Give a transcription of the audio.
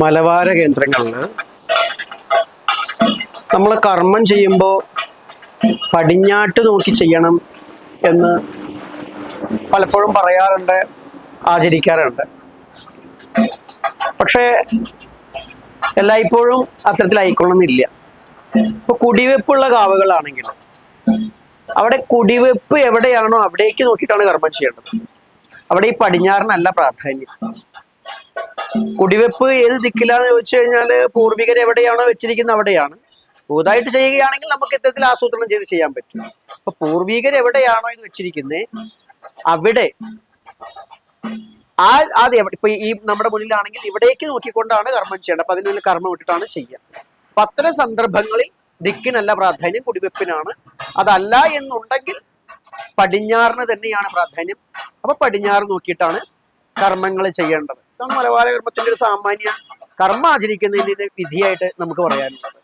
മലബാര കേന്ദ്രങ്ങളാണ്. നമ്മൾ കർമ്മം ചെയ്യുമ്പോൾ പടിഞ്ഞാട്ട് നോക്കി ചെയ്യണം എന്ന് പലപ്പോഴും പറയാറുണ്ട് ആചരിക്കാറുണ്ട്. പക്ഷേ എല്ലായ്പ്പോഴും അത്തരത്തിലായിക്കൊള്ളുന്നില്ല ഇപ്പൊ കുടിവെപ്പുള്ള കാവുകളാണെങ്കിൽ അവിടെ കുടിവെപ്പ് എവിടെയാണോ അവിടേക്ക് നോക്കിയിട്ടാണ് കർമ്മം ചെയ്യേണ്ടത്. അവിടെ ഈ പടിഞ്ഞാറിനല്ല പ്രാധാന്യം. കുടിവെപ്പ് ഏത് ദിക്കിലാന്ന് ചോദിച്ചു കഴിഞ്ഞാൽ പൂർവികർ എവിടെയാണോ വെച്ചിരിക്കുന്നത് അവിടെയാണ്. പുതുതായിട്ട് ചെയ്യുകയാണെങ്കിൽ നമുക്ക് ഇത്തരത്തിൽ ആസൂത്രണം ചെയ്ത് ചെയ്യാൻ പറ്റും. അപ്പൊ പൂർവികർ എവിടെയാണോ ഇത് വെച്ചിരിക്കുന്നത് അവിടെ ആ അത് ഇപ്പൊ ഈ നമ്മുടെ മുന്നിലാണെങ്കിൽ ഇവിടേക്ക് നോക്കിക്കൊണ്ടാണ് കർമ്മം ചെയ്യേണ്ടത്. അപ്പൊ അതിനുള്ളിൽ കർമ്മം ഇട്ടിട്ടാണ് ചെയ്യുക. അപ്പൊ അത്തരം സന്ദർഭങ്ങളിൽ ദിക്കിനല്ല പ്രാധാന്യം കുടിവെപ്പിനാണ്. അതല്ല എന്നുണ്ടെങ്കിൽ പടിഞ്ഞാറിന് തന്നെയാണ് പ്രാധാന്യം. അപ്പൊ പടിഞ്ഞാറ് നോക്കിയിട്ടാണ് കർമ്മങ്ങൾ ചെയ്യേണ്ടത്. ഇതാണ് മലബാര കർമ്മത്തിന്റെ ഒരു സാമാന്യ കർമ്മ ആചരിക്കുന്നതിന്റെ വിധിയായിട്ട് നമുക്ക് പറയാനുള്ളത്